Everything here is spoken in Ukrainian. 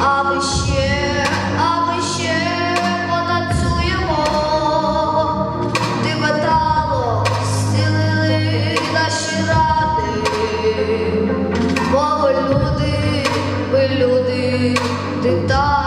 аби ще, аби ще потанцюємо, дивитало, стілили наші ради, бо люди, ви люди, ти так.